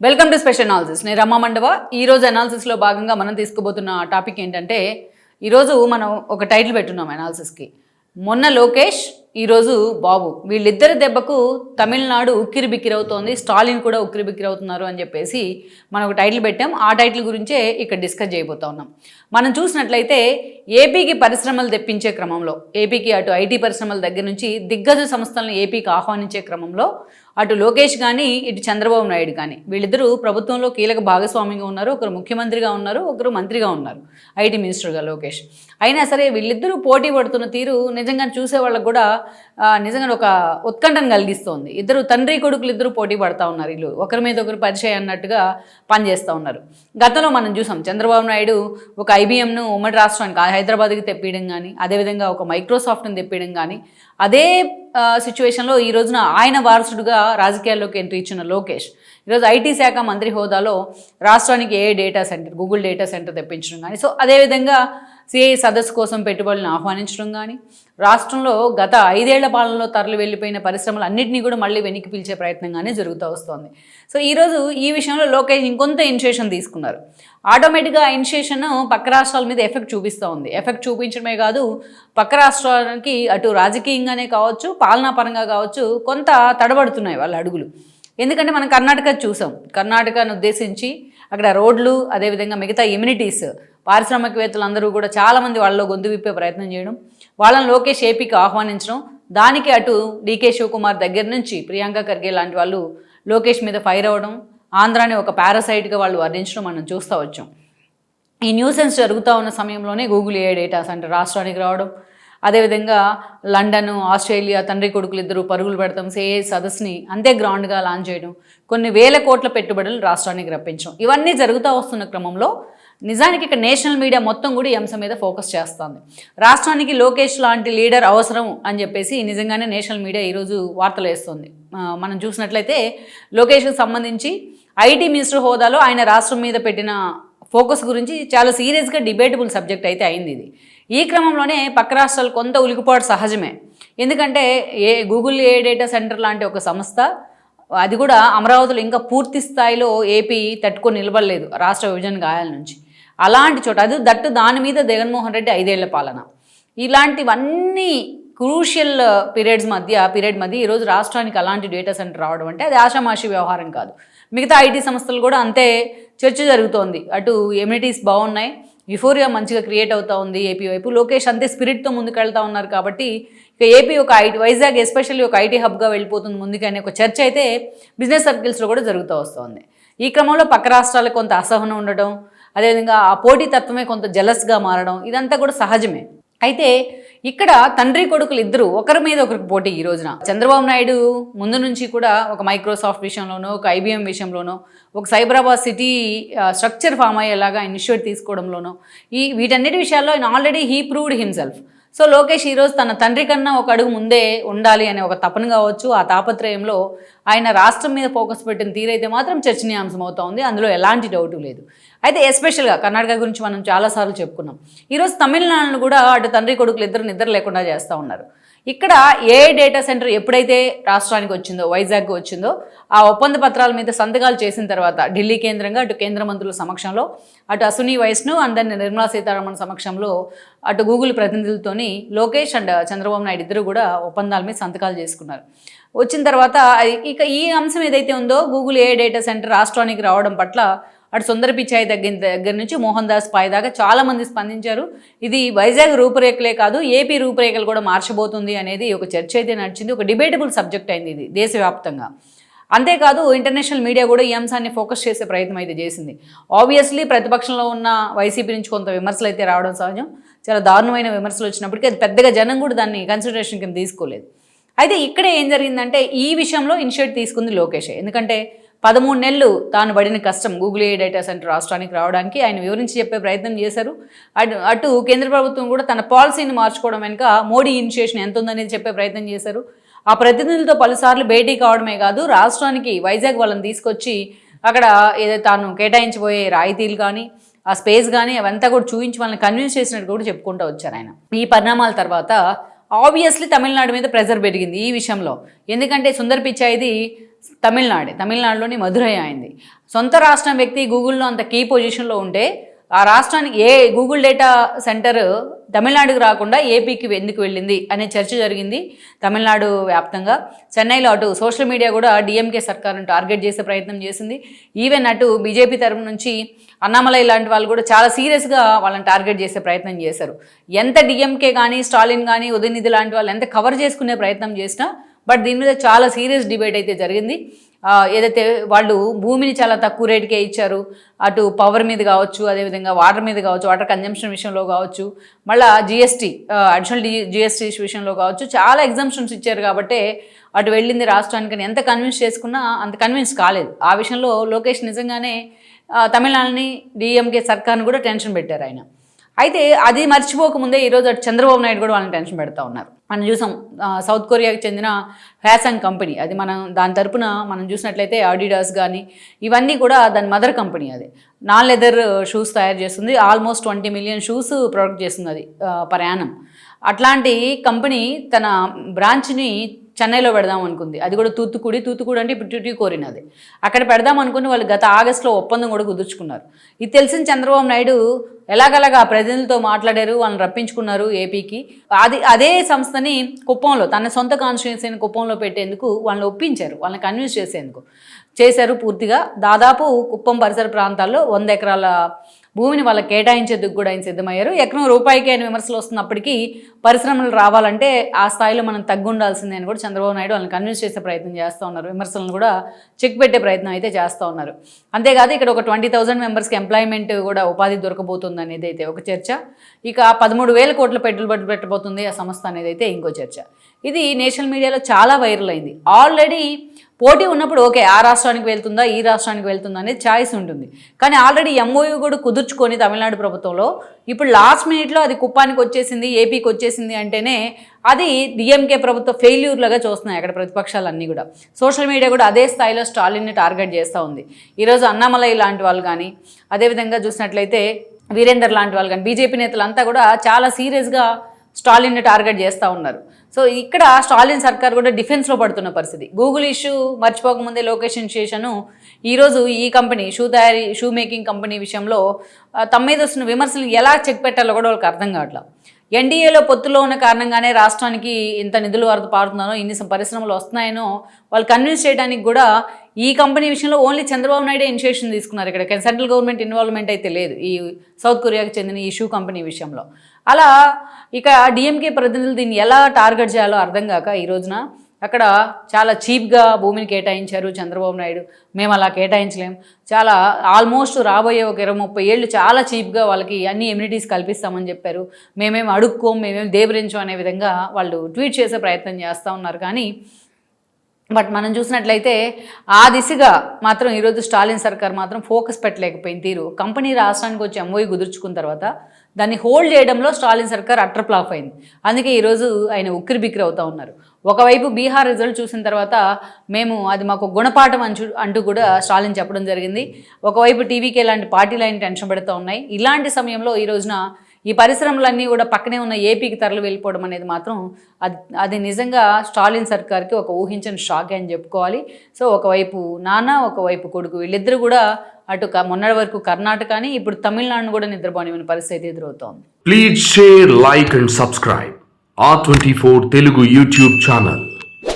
Welcome to special analysis నేను రమ్మ మండవ. ఈరోజు అనాలిసిస్లో భాగంగా మనం తీసుకుపోతున్న టాపిక్ ఏంటంటే ఈరోజు మనం ఒక టైటిల్ పెట్టున్నాం అనాలిసిస్కి మొన్న లోకేష్ ఈరోజు బాబు వీళ్ళిద్దరి దెబ్బకు తమిళనాడు ఉక్కిరి బిక్కిరవుతోంది స్టాలిన్ కూడా ఉక్కిరి బిక్కిరవుతున్నారు అని చెప్పేసి మనం ఒక టైటిల్ పెట్టాం. ఆ టైటిల్ గురించే ఇక్కడ డిస్కస్ చేయబోతా ఉన్నాం. మనం చూసినట్లయితే ఏపీకి పరిశ్రమలు తెప్పించే క్రమంలో ఏపీకి అటు ఐటీ పరిశ్రమల దగ్గర నుంచి దిగ్గజ సంస్థలను ఏపీకి ఆహ్వానించే క్రమంలో అటు లోకేష్ కానీ ఇటు చంద్రబాబు నాయుడు కానీ వీళ్ళిద్దరూ ప్రభుత్వంలో కీలక భాగస్వామిగా ఉన్నారు ఒకరు ముఖ్యమంత్రిగా ఉన్నారు ఒకరు మంత్రిగా ఉన్నారు ఐటీ మినిస్టర్గా లోకేష్. అయినా సరే వీళ్ళిద్దరూ పోటీ పడుతున్న తీరు నిజంగా చూసే వాళ్ళకు కూడా నిజంగా ఒక ఉత్కంఠను కలిగిస్తోంది. ఇద్దరు తండ్రి కొడుకులు ఇద్దరు పోటీ పడతా ఉన్నారు వీళ్ళు. ఒకరి మీద ఒకరు పరిచయం అన్నట్టుగా పనిచేస్తూ ఉన్నారు. గతంలో మనం చూసాం చంద్రబాబు నాయుడు ఒక ఐబీఎంను ఉమ్మడి రాష్ట్రానికి హైదరాబాద్కి తెప్పియడం కానీ అదేవిధంగా ఒక మైక్రోసాఫ్ట్ని తెప్పియడం కానీ అదే సిచ్యువేషన్లో ఈ రోజున ఆయన వారసుడుగా రాజకీయాల్లోకి ఎంట్రీ ఇచ్చిన లోకేష్ ఈరోజు ఐటీ శాఖ మంత్రి హోదాలో రాష్ట్రానికి a data center Google data center తెప్పించడం కానీ సో అదేవిధంగా సిఐ సదస్సు కోసం పెట్టుబడులను ఆహ్వానించడం కానీ రాష్ట్రంలో గత ఐదేళ్ళ పాలనలో తరలి వెళ్ళిపోయిన పరిశ్రమలు అన్నింటినీ కూడా మళ్ళీ వెనక్కి పిలిచే ప్రయత్నం కానీ జరుగుతూ వస్తోంది. సో ఈరోజు ఈ విషయంలో లోకేష్ ఇంకొంత ఇనిషియేషన్ తీసుకున్నారు. ఆటోమేటిక్గా ఆ ఇనిషియేషన్ పక్క రాష్ట్రాల మీద ఎఫెక్ట్ చూపిస్తూ ఉంది. ఎఫెక్ట్ చూపించడమే కాదు పక్క రాష్ట్రానికి అటు రాజకీయంగానే కావచ్చు పాలనా పరంగా కావచ్చు కొంత తడబడుతున్నాయి వాళ్ళ అడుగులు. ఎందుకంటే మనం కర్ణాటక చూసాం. కర్ణాటకను ఉద్దేశించి అక్కడ రోడ్లు అదేవిధంగా మిగతా ఇమ్యూనిటీస్ పారిశ్రామికవేత్తలు అందరూ కూడా చాలామంది వాళ్ళలో గొంతు విప్పే ప్రయత్నం చేయడం వాళ్ళని లోకేష్ ఏపీకి ఆహ్వానించడం దానికి అటు డీకే శివకుమార్ దగ్గర నుంచి ప్రియాంక ఖర్గే లాంటి వాళ్ళు లోకేష్ మీద ఫైర్ అవ్వడం ఆంధ్రాని ఒక పారాసైట్గా వాళ్ళు వర్ణించడం మనం చూస్తూ వచ్చాం. ఈ న్యూసెన్స్ జరుగుతూ ఉన్న సమయంలోనే గూగుల్ ఏ డేటా సెంటర్ రాష్ట్రానికి రావడం అదేవిధంగా లండన్ ఆస్ట్రేలియా తండ్రి కొడుకులు ఇద్దరు పరుగులు పెడతాం సేఏ సదస్సుని అంతే గ్రౌండ్గా లాంచ్ చేయడం కొన్ని వేల కోట్ల పెట్టుబడులు రాష్ట్రానికి రప్పించడం. ఇవన్నీ జరుగుతూ వస్తున్న క్రమంలో నిజానికి ఇక్కడ నేషనల్ మీడియా మొత్తం కూడా ఈ అంశం మీద ఫోకస్ చేస్తుంది. రాష్ట్రానికి లోకేష్ లాంటి లీడర్ అవసరం అని చెప్పేసి నిజంగానే నేషనల్ మీడియా ఈరోజు వార్తలు వేస్తుంది. మనం చూసినట్లయితే లోకేష్కి సంబంధించి ఐటీ మినిస్టర్ హోదాలో ఆయన రాష్ట్రం మీద పెట్టిన ఫోకస్ గురించి చాలా సీరియస్గా డిబేటబుల్ సబ్జెక్ట్ అయితే అయింది ఇది. ఈ క్రమంలోనే పక్క రాష్ట్రాలు కొంత ఉలికిపాటు సహజమే. ఎందుకంటే a Google a data center లాంటి ఒక సంస్థ అది కూడా అమరావతిలో ఇంకా పూర్తి స్థాయిలో ఏపీ తట్టుకొని నిలబడలేదు రాష్ట్ర విభజన గాయాల నుంచి. అలాంటి చోట అది దట్టు దాని మీద జగన్మోహన్ రెడ్డి ఐదేళ్ళ పాలన. ఇలాంటివన్నీ క్రూషియల్ పీరియడ్స్ మధ్య పీరియడ్ మధ్య ఈరోజు రాష్ట్రానికి అలాంటి డేటా సెంటర్ రావడం అంటే అది ఆషామాషి వ్యవహారం కాదు. మిగతా ఐటీ సంస్థలు కూడా అంతే చర్చ జరుగుతోంది. అటు ఎమ్యూనిటీస్ బాగున్నాయి యుఫోరియా మంచిగా క్రియేట్ అవుతూ ఉంది ఏపీ వైపు. లోకేష్ అంతే స్పిరిట్తో ముందుకెళ్తా ఉన్నారు కాబట్టి ఇక ఏపీ ఒక ఐటీ వైజాగ్ ఎస్పెషల్లీ ఒక ఐటీ హబ్గా వెళ్ళిపోతుంది ముందుకనే ఒక చర్చ అయితే బిజినెస్ సర్కిల్స్లో కూడా జరుగుతూ వస్తుంది. ఈ క్రమంలో పక్క రాష్ట్రాలకు కొంత అసహనం ఉండడం అదేవిధంగా ఆ పోటీతత్వమే కొంత జలస్గా మారడం ఇదంతా కూడా సహజమే. అయితే ఇక్కడ తండ్రి కొడుకులు ఇద్దరు ఒకరి మీద ఒకరికి పోటీ ఈ రోజున. చంద్రబాబు నాయుడు ముందు నుంచి కూడా ఒక మైక్రోసాఫ్ట్ విషయంలోనో ఒక ఐబీఎం విషయంలోనో ఒక సైబరాబాద్ సిటీ స్ట్రక్చర్ ఫామ్ అయ్యేలాగా ఇనిషియేట్ తీసుకోవడంలోనో ఈ వీటన్నిటి విషయాల్లో ఆయన already he proved himself so Lokesh ఈరోజు తన తండ్రి కన్నా ఒక అడుగు ముందే ఉండాలి అనే ఒక తపన కావచ్చు. ఆ తాపత్రయంలో ఆయన రాష్ట్రం మీద ఫోకస్ పెట్టిన తీరైతే మాత్రం చర్చనీయాంశం అవుతా ఉంది. అందులో ఎలాంటి డౌట్ లేదు. అయితే ఎస్పెషల్గా కర్ణాటక గురించి మనం చాలాసార్లు చెప్పుకున్నాం. ఈరోజు తమిళనాడును కూడా అటు తండ్రి కొడుకులు ఇద్దరు నిద్ర లేకుండా చేస్తూ ఉన్నారు. ఇక్కడ ఏ డేటా సెంటర్ ఎప్పుడైతే రాష్ట్రానికి వచ్చిందో వైజాగ్కి వచ్చిందో ఆ ఒప్పంద పత్రాల మీద సంతకాలు చేసిన తర్వాత ఢిల్లీ కేంద్రంగా అటు కేంద్ర మంత్రుల సమక్షంలో అటు అశ్విని వైష్ణవ్ అండ్ దెన్ నిర్మలా సీతారామన్ సమక్షంలో అటు గూగుల్ ప్రతినిధులతోని లోకేష్ అండ్ చంద్రబాబు నాయుడు ఇద్దరు కూడా ఒప్పందాల మీద సంతకాలు చేసుకున్నారు. వచ్చిన తర్వాత ఇక ఈ అంశం ఏదైతే ఉందో గూగుల్ ఏ డేటా సెంటర్ రాష్ట్రానికి రావడం పట్ల అటు సుందర పిచాయి దగ్గర దగ్గర నుంచి మోహన్ దాస్ పాయ్ దాకా చాలామంది స్పందించారు. ఇది వైజాగ్ రూపురేఖలే కాదు ఏపీ రూపురేఖలు కూడా మార్చబోతుంది అనేది ఒక చర్చ అయితే నడిచింది ఒక డిబేటబుల్ సబ్జెక్ట్ అయింది ఇది దేశవ్యాప్తంగా. అంతేకాదు ఇంటర్నేషనల్ మీడియా కూడా ఈ అంశాన్ని ఫోకస్ చేసే ప్రయత్నం అయితే చేసింది. ఆబ్వియస్లీ ప్రతిపక్షంలో ఉన్న వైసీపీ నుంచి కొంత విమర్శలు అయితే రావడం సహజం. చాలా దారుణమైన విమర్శలు వచ్చినప్పటికీ అది పెద్దగా జనం కూడా దాన్ని కన్సిడరేషన్ కింద తీసుకోలేదు. అయితే ఇక్కడే ఏం జరిగిందంటే ఈ విషయంలో ఇనిషియేట్ తీసుకుంది లోకేష్. ఎందుకంటే పదమూడు నెలలు తాను పడిన కష్టం గూగుల్ ఏ డేటా సెంటర్ రాష్ట్రానికి రావడానికి ఆయన వివరించి చెప్పే ప్రయత్నం చేశారు. అటు అటు కేంద్ర ప్రభుత్వం కూడా తన పాలసీని మార్చుకోవడం వెనుక మోడీ ఇనిషియేషన్ ఎంత ఉందనేది చెప్పే ప్రయత్నం చేశారు. ఆ ప్రతినిధులతో పలుసార్లు భేటీ కావడమే కాదు రాష్ట్రానికి వైజాగ్ వాళ్ళని తీసుకొచ్చి అక్కడ ఏదైతే తాను కేటాయించబోయే రాయితీలు కానీ ఆ స్పేస్ కానీ అవంతా కూడా చూపించి వాళ్ళని కన్విన్స్ చేసినట్టు కూడా చెప్పుకుంటూ వచ్చారు ఆయన. ఈ పరిణామాల తర్వాత ఆబ్వియస్లీ తమిళనాడు మీద ప్రెజర్ పెరిగింది ఈ విషయంలో. ఎందుకంటే సుందర్ పిచ్చాయిది తమిళనాడే తమిళనాడులోని మధురై అయింది సొంత రాష్ట్రం వ్యక్తి గూగుల్లో అంత కీ పొజిషన్లో ఉంటే ఆ రాష్ట్రానికి ఏ గూగుల్ డేటా సెంటర్ తమిళనాడుకు రాకుండా ఏపీకి ఎందుకు వెళ్ళింది అనే చర్చ జరిగింది తమిళనాడు వ్యాప్తంగా. చెన్నైలో అటు సోషల్ మీడియా కూడా డిఎంకే సర్కార్ను టార్గెట్ చేసే ప్రయత్నం చేసింది. ఈవెన్ అటు బీజేపీ తరపు నుంచి అన్నామలై లాంటి వాళ్ళు కూడా చాలా సీరియస్గా వాళ్ళని టార్గెట్ చేసే ప్రయత్నం చేశారు. ఎంత డిఎంకే కానీ స్టాలిన్ కానీ ఉదయనిధి లాంటి వాళ్ళు ఎంత కవర్ చేసుకునే ప్రయత్నం చేసినా బట్ దీని మీద చాలా సీరియస్ డిబేట్ అయితే జరిగింది. ఏదైతే వాళ్ళు భూమిని చాలా తక్కువ రేటుకే ఇచ్చారు అటు పవర్ మీద కావచ్చు అదేవిధంగా వాటర్ మీద కావచ్చు వాటర్ కన్జంప్షన్ విషయంలో కావచ్చు మళ్ళీ జిఎస్టీ అడిషనల్ డి జిఎస్టీ విషయంలో కావచ్చు చాలా ఎగ్జామ్షన్స్ ఇచ్చారు కాబట్టి అటు వెళ్ళింది రాష్ట్రానికి ఎంత కన్విన్స్ చేసుకున్నా అంత కన్విన్స్ కాలేదు. ఆ విషయంలో లోకేష్ నిజంగానే తమిళనాడుని డిఎంకే సర్కార్ని కూడా టెన్షన్ పెట్టారు ఆయన. అయితే అది మర్చిపోకముందే ఈరోజు అటు చంద్రబాబు నాయుడు కూడా వాళ్ళని టెన్షన్ పెడతా ఉన్నారు. మనం చూసాం సౌత్ కొరియాకి చెందిన ఫ్యాషన్ కంపెనీ. అది మనం దాని తరపున మనం చూసినట్లయితే ఆడిడాస్ కానీ ఇవన్నీ కూడా దాని మదర్ కంపెనీ అది. నాన్ లెదర్ షూస్ తయారు చేస్తుంది. Almost twenty million shoes product చేస్తుంది అది ప్రయాణం. అట్లాంటి కంపెనీ తన బ్రాంచ్ని చెన్నైలో పెడదాం అనుకుంది. అది కూడా తూత్తుకుడి తూత్తుకుడి అంటే ఇప్పుడు ట్యూటీ కోరినది. అక్కడ పెడదాం అనుకుని వాళ్ళు గత ఆగస్టులో ఒప్పందం కూడా కుదుర్చుకున్నారు. ఇది తెలిసిన చంద్రబాబు నాయుడు ఎలాగలాగా ప్రతినిధులతో మాట్లాడారు వాళ్ళని రప్పించుకున్నారు ఏపీకి. అది అదే సంస్థని కుప్పంలో తన సొంత కాన్స్టిట్యున్సీని కుప్పంలో పెట్టేందుకు వాళ్ళని ఒప్పించారు వాళ్ళని కన్విన్స్ చేసేందుకు. చేశారు పూర్తిగా. దాదాపు కుప్పం పరిసర ప్రాంతాల్లో వంద ఎకరాల భూమిని వాళ్ళకి కేటాయించేందుకు కూడా ఆయన సిద్ధమయ్యారు. ఎకరం రూపాయికి ఆయన విమర్శలు వస్తున్నప్పటికీ పరిశ్రమలు రావాలంటే ఆ స్థాయిలో మనం తగ్గుండాల్సిందే అని కూడా చంద్రబాబు నాయుడు వాళ్ళని కన్విన్స్ చేసే ప్రయత్నం చేస్తూ ఉన్నారు. విమర్శలను కూడా చెక్ పెట్టే ప్రయత్నం అయితే చేస్తూ ఉన్నారు. అంతేకాదు ఇక్కడ ఒక ట్వంటీ థౌసండ్ మెంబర్స్కి ఎంప్లాయ్మెంట్ కూడా ఉపాధి దొరకబోతుంది అనేది అయితే ఒక చర్చ. ఇక పదమూడు వేల కోట్ల పెట్టుబడి పెట్టబోతుంది ఆ సంస్థ అనేది అయితే ఇంకో చర్చ. ఇది నేషనల్ మీడియాలో చాలా వైరల్ అయింది. ఆల్రెడీ పోటీ ఉన్నప్పుడు ఓకే ఆ రాష్ట్రానికి వెళ్తుందా ఈ రాష్ట్రానికి వెళ్తుందా అనేది ఛాయిస్ ఉంటుంది. కానీ ఆల్రెడీ ఎంఓయూ కూడా కుదుర్చుకొని తమిళనాడు ప్రభుత్వంలో ఇప్పుడు లాస్ట్ మినిట్లో అది కుప్పానికి వచ్చేసింది ఏపీకి వచ్చేసింది అంటేనే అది డిఎంకే ప్రభుత్వ ఫెయిల్యూర్ లాగా చూస్తున్నాయి అక్కడ ప్రతిపక్షాలన్నీ కూడా. సోషల్ మీడియా కూడా అదే స్థాయిలో స్టాలిన్ని టార్గెట్ చేస్తూ ఉంది. ఈరోజు అన్నామలై లాంటి వాళ్ళు కానీ అదేవిధంగా చూసినట్లయితే వీరేందర్ లాంటి వాళ్ళు కానీ బీజేపీ నేతలంతా కూడా చాలా సీరియస్గా స్టాలిన్ని టార్గెట్ చేస్తూ ఉన్నారు. సో ఇక్కడ స్టాలిన్ సర్కార్ కూడా డిఫెన్స్లో పడుతున్న పరిస్థితి. గూగుల్ ఇష్యూ మర్చిపోకముందే లొకేషన్ చేశాను ఈరోజు ఈ కంపెనీ షూ తయారీ షూ మేకింగ్ కంపెనీ విషయంలో తమ మీద వస్తున్న విమర్శలు ఎలా చెక్ పెట్టాలో కూడా వాళ్ళకి అర్థం కావట్లేదు ఎన్డీఏలో పొత్తులో ఉన్న కారణంగానే రాష్ట్రానికి ఇంత నిధులు వరద పారుతున్నానో ఇన్ని పరిశ్రమలు వస్తున్నాయనో వాళ్ళు కన్విన్స్ చేయడానికి కూడా ఈ కంపెనీ విషయంలో ఓన్లీ చంద్రబాబు నాయుడే ఇనిషియేషన్ తీసుకున్నారు ఇక్కడ. సెంట్రల్ గవర్నమెంట్ ఇన్వాల్వ్మెంట్ అయితే లేదు ఈ సౌత్ కొరియాకి చెందిన ఈ షూ కంపెనీ విషయంలో. అలా ఇక డిఎంకే ప్రతినిధులు దీన్ని ఎలా టార్గెట్ చేయాలో అర్థం కాక ఈ రోజున అక్కడ చాలా చీప్గా భూమిని కేటాయించారు చంద్రబాబు నాయుడు. మేము అలా కేటాయించలేం. చాలా ఆల్మోస్ట్ రాబోయే ఒక ఇరవై ముప్పై ఏళ్ళు చాలా చీప్గా వాళ్ళకి అన్ని ఎమ్యూనిటీస్ కల్పిస్తామని చెప్పారు. మేమేం అడుక్కోం మేమేం దేబరించం అనే విధంగా వాళ్ళు ట్వీట్ చేసే ప్రయత్నం చేస్తూ ఉన్నారు. కానీ బట్ మనం చూసినట్లయితే ఆ దిశగా మాత్రం ఈరోజు స్టాలిన్ సర్కార్ మాత్రం ఫోకస్ పెట్టలేకపోయింది. తీరు. కంపెనీ రాష్ట్రానికి వచ్చి ఎంఓయి కుదుర్చుకున్న తర్వాత దాన్ని హోల్డ్ చేయడంలో స్టాలిన్ సర్కార్ అట్టర్ ఫ్లాప్ అయింది. అందుకే ఈరోజు ఆయన ఉక్కిరి బిక్కిరి అవుతూ ఉన్నారు. ఒకవైపు బీహార్ రిజల్ట్ చూసిన తర్వాత మేము అది మాకు గుణపాఠం అంచు అంటూ కూడా స్టాలిన్ చెప్పడం జరిగింది. ఒకవైపు టీవీకే లాంటి పార్టీలు ఆయన టెన్షన్ పెడుతూ ఉన్నాయి. ఇలాంటి సమయంలో ఈ రోజున ఈ పరిశ్రమలన్నీ కూడా పక్కనే ఉన్న ఏపీకి తరలి వెళ్ళిపోవడం అనేది మాత్రం అది అది నిజంగా స్టాలిన్ సర్కార్కి ఒక ఊహించని షాక్ అని చెప్పుకోవాలి. సో ఒకవైపు నాన్న ఒకవైపు కొడుకు వీళ్ళిద్దరూ కూడా అటు క- మొన్నటి వరకు కర్ణాటకని ఇప్పుడు తమిళనాడును కూడా నిద్రపోనివని పరిస్థితి ఎదురవుతోంది. Please share like and subscribe ఆ twenty four Telugu YouTube channel